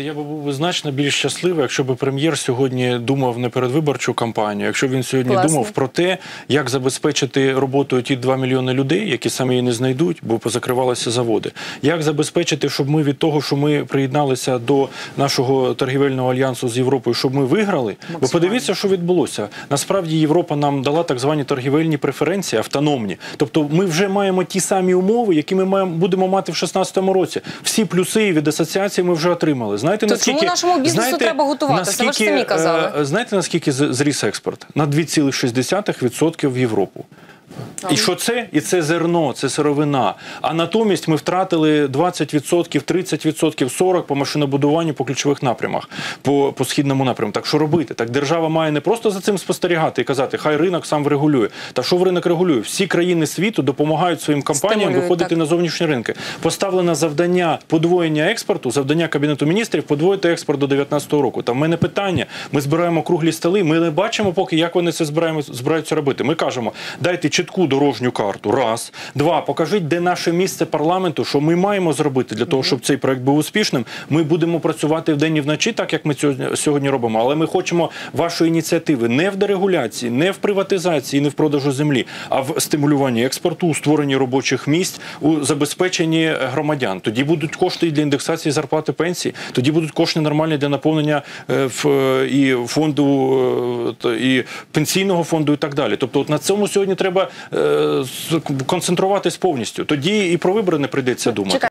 Я би був значно більш щасливий, якщо б прем'єр сьогодні думав не передвиборчу кампанію, якщо він сьогодні Класно. думав про те, як забезпечити роботою ті 2 мільйони людей, які самі її не знайдуть, бо позакривалися заводи. Як забезпечити, щоб ми від того, що ми приєдналися до нашого торгівельного альянсу з Європою, щоб ми виграли? Бо подивіться, що відбулося. Насправді Європа нам дала так звані торгівельні преференції автономні. Тобто, ми вже маємо ті самі умови, які ми маємо будемо мати в 2016 році. Всі плюси від асоціації ми вже отримали. Знаєте, То наскільки чому нашому бізнесу треба готуватися? Ви ж самі казали. е, знаєте, наскільки зріс експорт? На 2,6% в Європу. І що це? І це зерно, це сировина. А натомість ми втратили 20%, 30%, 40% по машинобудуванню по ключових напрямах, по, по східному напрямку. Так що робити? Так держава має не просто за цим спостерігати і казати, хай ринок сам врегулює. Та що в ринок регулює? Всі країни світу допомагають своїм компаніям виходити так. на зовнішні ринки. Поставлено завдання подвоєння експорту, завдання Кабінету міністрів подвоїти експорт до 2019 року. Там в мене питання. Ми збираємо круглі столи. Ми не бачимо поки, як вони це збираємо, збираються робити. Ми кажемо, дайте чітку дорожню карту. Раз, два, покажіть, де наше місце парламенту, що ми маємо зробити для того, щоб цей проект був успішним. Ми будемо працювати вдень і вночі, так як ми сьогодні, робимо. Але ми хочемо вашої ініціативи не в дерегуляції, не в приватизації, не в продажу землі, а в стимулюванні експорту, у створенні робочих місць, у забезпеченні громадян. Тоді будуть кошти і для індексації зарплати пенсії, тоді будуть кошти нормальні для наповнення е, е, і фонду е, і пенсійного фонду, і так далі. Тобто, от на цьому сьогодні треба концентруватись повністю. Тоді і про вибори не прийдеться думати.